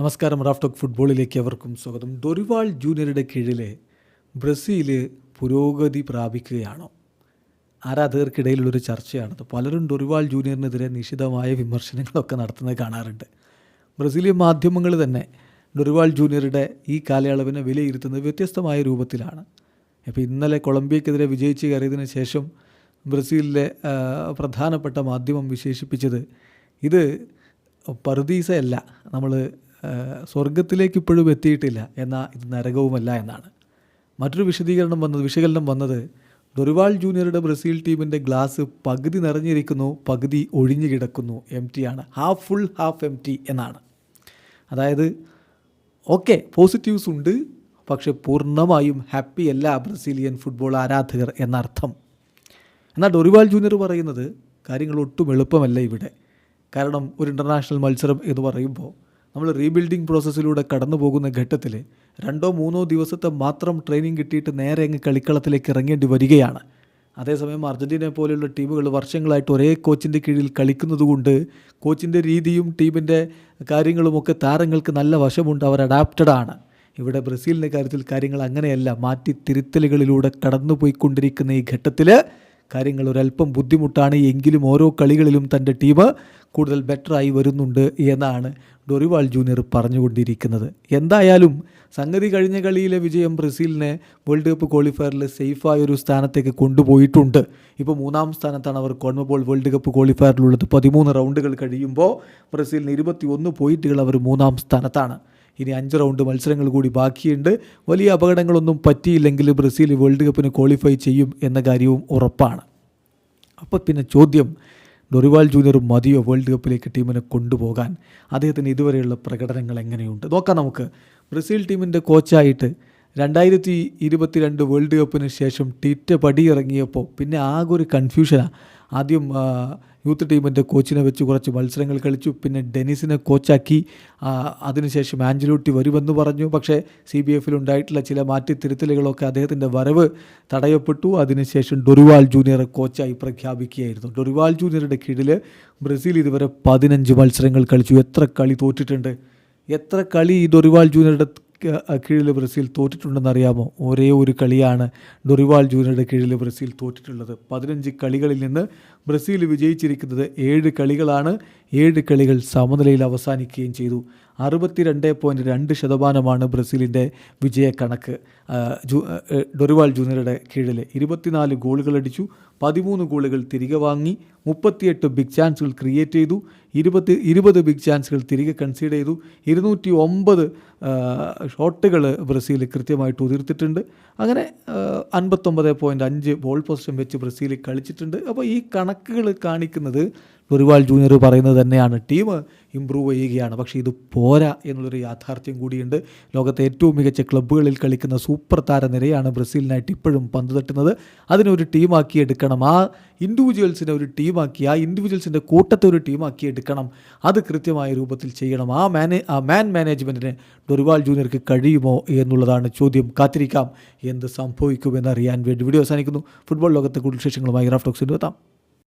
നമസ്കാരം റാഫ്റ്റോക്ക് ഫുട്ബോളിലേക്ക് അവർക്കും സ്വാഗതം. ഡൊറിവാൾ ജൂനിയറുടെ കീഴിൽ ബ്രസീൽ പുരോഗതി പ്രാപിക്കുകയാണോ. ആരാധകർക്കിടയിലുള്ളൊരു ചർച്ചയാണത് പലരും ഡൊറിവാൾ ജൂനിയറിനെതിരെ നിശിതമായ വിമർശനങ്ങളൊക്കെ നടത്തുന്നത് കാണാറുണ്ട്. ബ്രസീലിയൻ മാധ്യമങ്ങൾ തന്നെ ഡൊറിവാൾ ജൂനിയറുടെ ഈ കാലയളവിനെ വിലയിരുത്തുന്നത് വ്യത്യസ്തമായ രൂപത്തിലാണ്. ഇപ്പോൾ ഇന്നലെ കൊളംബിയക്കെതിരെ വിജയിച്ച് കയറിയതിന് ശേഷം ബ്രസീലിലെ പ്രധാനപ്പെട്ട മാധ്യമം വിശേഷിപ്പിച്ചത് ഇത് പറുദീസയല്ല നമ്മൾ സ്വർഗത്തിലേക്ക് ഇപ്പോഴും എത്തിയിട്ടില്ല എന്നാൽ ഇത് നരകവുമല്ല എന്നാണ്. മറ്റൊരു വിശദീകരണം വന്നത് വിശകലനം വന്നത് ഡൊറിവാൾ ജൂനിയറുടെ ബ്രസീൽ ടീമിന്റെ ഗ്ലാസ് പകുതി നിറഞ്ഞിരിക്കുന്നു പകുതി ഒഴിഞ്ഞു കിടക്കുന്നു എം ടി ആണ്. Half full half M T എന്നാണ്. അതായത് ഓക്കെ പോസിറ്റീവ്സ് ഉണ്ട് പക്ഷെ പൂർണമായും ഹാപ്പി അല്ല ബ്രസീലിയൻ ഫുട്ബോൾ ആരാധകർ എന്നർത്ഥം. എന്നാൽ ഡൊറിവാൾ ജൂനിയർ പറയുന്നത് കാര്യങ്ങൾ ഒട്ടും എളുപ്പമല്ല ഇവിടെ. കാരണം ഒരു ഇന്റർനാഷണൽ മത്സരം എന്ന് പറയുമ്പോൾ നമ്മൾ റീബിൽഡിംഗ് പ്രോസസ്സിലൂടെ കടന്നു പോകുന്ന ഘട്ടത്തിൽ രണ്ടോ മൂന്നോ ദിവസത്തെ മാത്രം ട്രെയിനിങ് കിട്ടിയിട്ട് നേരെ അങ്ങ് കളിക്കളത്തിലേക്ക് ഇറങ്ങേണ്ടി വരികയാണ്. അതേസമയം അർജന്റീന പോലെയുള്ള ടീമുകൾ വർഷങ്ങളായിട്ട് ഒരേ കോച്ചിന്റെ കീഴിൽ കളിക്കുന്നതുകൊണ്ട് കോച്ചിന്റെ രീതിയും ടീമിന്റെ കാര്യങ്ങളുമൊക്കെ താരങ്ങൾക്ക് നല്ല വശമുണ്ട് അവർ അഡാപ്റ്റഡ് ആണ്. ഇവിടെ ബ്രസീലിന്റെ കാര്യത്തിൽ കാര്യങ്ങൾ അങ്ങനെയല്ല. മാറ്റി തിരുത്തലുകളിലൂടെ കടന്നുപോയിക്കൊണ്ടിരിക്കുന്ന ഈ ഘട്ടത്തിൽ കാര്യങ്ങൾ ഒരല്പം ബുദ്ധിമുട്ടാണ്. എങ്കിലും ഓരോ കളികളിലും തന്റെ ടീം കൂടുതൽ ബെറ്ററായി വരുന്നുണ്ട് എന്നാണ് ഡൊറിവാൾ ജൂനിയർ പറഞ്ഞുകൊണ്ടിരിക്കുന്നത്. എന്തായാലും സംഗതി കഴിഞ്ഞ കളിയിലെ വിജയം ബ്രസീലിനെ വേൾഡ് കപ്പ് ക്വാളിഫയറിൽ സേഫായ ഒരു സ്ഥാനത്തേക്ക് കൊണ്ടുപോയിട്ടുണ്ട്. ഇപ്പോൾ മൂന്നാം സ്ഥാനത്താണ് അവർ കോൺമബോൾ വേൾഡ് കപ്പ് ക്വാളിഫയറിലുള്ളത് പതിമൂന്ന് റൗണ്ടുകൾ കഴിയുമ്പോൾ ബ്രസീലിന് ഇരുപത്തി ഒന്ന് പോയിന്റുകൾ അവർ മൂന്നാം സ്ഥാനത്താണ്. ഇനി അഞ്ച് റൗണ്ട് മത്സരങ്ങൾ കൂടി ബാക്കിയുണ്ട്. വലിയ അപകടങ്ങളൊന്നും പറ്റിയില്ലെങ്കിൽ ബ്രസീൽ വേൾഡ് കപ്പിന് ക്വാളിഫൈ ചെയ്യും എന്ന കാര്യവും ഉറപ്പാണ്. അപ്പോൾ പിന്നെ ചോദ്യം ഡൊറിവാൾ ജൂനിയർ മതിയോ വേൾഡ് കപ്പിലേക്ക് ടീമിനെ കൊണ്ടുപോകാൻ? അദ്ദേഹത്തിന് ഇതുവരെയുള്ള പ്രകടനങ്ങൾ എങ്ങനെയുണ്ട്? നോക്കാം നമുക്ക്. ബ്രസീൽ ടീമിന്റെ കോച്ചായിട്ട് രണ്ടായിരത്തി ഇരുപത്തിരണ്ട് വേൾഡ് കപ്പിന് ശേഷം ടീറ്റ പടിയിറങ്ങിയപ്പോൾ പിന്നെ ആകെ ഒരു കൺഫ്യൂഷനാണ് ആദ്യം യൂത്ത് ടീമിന്റെ കോച്ചിനെ വെച്ച് കുറച്ച് മത്സരങ്ങൾ കളിച്ചു. പിന്നെ ഡെനിസിനെ കോച്ചാക്കി. അതിനുശേഷം ആഞ്ചലോട്ടി വരുമെന്ന് പറഞ്ഞു. പക്ഷേ സി ബി എഫിൽ ഉണ്ടായിട്ടുള്ള ചില മാറ്റിത്തിരുത്തലുകളൊക്കെ അദ്ദേഹത്തിന്റെ വരവ് തടയപ്പെട്ടു. അതിനുശേഷം ഡൊറിവാൾ ജൂനിയറെ കോച്ചായി പ്രഖ്യാപിക്കുകയായിരുന്നു. ഡൊറിവാൾ ജൂനിയറുടെ കീഴിൽ ബ്രസീൽ ഇതുവരെ പതിനഞ്ച് മത്സരങ്ങൾ കളിച്ചു. എത്ര കളി തോറ്റിട്ടുണ്ട്? എത്ര കളി ഈ ഡൊറിവാൾ ജൂനിയറുടെ കീഴിൽ ബ്രസീൽ തോറ്റിട്ടുണ്ടെന്ന് അറിയാമോ ഒരേ ഒരു കളിയാണ് ഡൊറിവാൾ ജൂനിയറുടെ കീഴിൽ ബ്രസീൽ തോറ്റിട്ടുള്ളത്. പതിനഞ്ച് കളികളിൽ നിന്ന് ബ്രസീൽ വിജയിച്ചിരിക്കുന്നത് ഏഴ് കളികളാണ് ഏഴ് കളികൾ സമനിലയിൽ അവസാനിക്കുകയും ചെയ്തു. അറുപത്തിരണ്ട് പോയിന്റ് രണ്ട് ശതമാനമാണ് ബ്രസീലിന്റെ വിജയക്കണക്ക്. ജൂ ഡൊറിവാൾ ജൂനിയറുടെ കീഴിൽ ഇരുപത്തിനാല് ഗോളുകൾ അടിച്ചു പതിമൂന്ന് ഗോളുകൾ തിരികെ വാങ്ങി മുപ്പത്തിയെട്ട് ബിഗ് ചാൻസുകൾ ക്രിയേറ്റ് ചെയ്തു ഇരുപത്തി ഇരുപത് ബിഗ് ചാൻസുകൾ തിരികെ കൺസീഡ് ചെയ്തു. ഇരുന്നൂറ്റി ഒമ്പത് ഷോട്ടുകൾ ബ്രസീൽ കൃത്യമായിട്ട് ഉതിർത്തിട്ടുണ്ട്. അങ്ങനെ അൻപത്തൊമ്പത് പോയിന്റ് അഞ്ച് ബോൾ പൊസിഷൻ വെച്ച് ബ്രസീൽ കളിച്ചിട്ടുണ്ട്. അപ്പോൾ ഈ കണക്കുകൾ കാണിക്കുന്നത് ഡൊറിവാൾ ജൂനിയർ പറയുന്നത് തന്നെയാണ്. ടീം ഇമ്പ്രൂവ് ചെയ്യുകയാണ്. പക്ഷേ ഇത് പോരാ എന്നുള്ളൊരു യാഥാർത്ഥ്യം കൂടിയുണ്ട്. ലോകത്തെ ഏറ്റവും മികച്ച ക്ലബ്ബുകളിൽ കളിക്കുന്ന സൂപ്പർ താരനിരയാണ് ബ്രസീലിനായിട്ട് ഇപ്പോഴും പന്ത് തട്ടുന്നത്. അതിനൊരു ടീമാക്കി എടുക്കണം. ആ ഇൻഡിവിജ്വൽസിനെ ഒരു ടീമാക്കി ആ ഇൻഡിവിജ്വൽസിന്റെ കൂട്ടത്തെ ഒരു ടീമാക്കി എടുക്കണം. അത് കൃത്യമായ രൂപത്തിൽ ചെയ്യണം. ആ മാനേ ആ മാൻ മാനേജ്മെന്റിന് ഡൊറിവാൾ ജൂനിയർക്ക് കഴിയുമോ എന്നുള്ളതാണ് ചോദ്യം. കാത്തിരിക്കാം. എന്ത് സംഭവിക്കുമെന്ന് അറിയാൻ വേണ്ടി വീഡിയോ അവസാനിക്കുന്നു. ഫുട്ബോൾ ലോകത്തെ കൂടുതൽ വിശേഷങ്ങളുമായി റാഫ്റ്റോക്സിന്റെ എത്താം.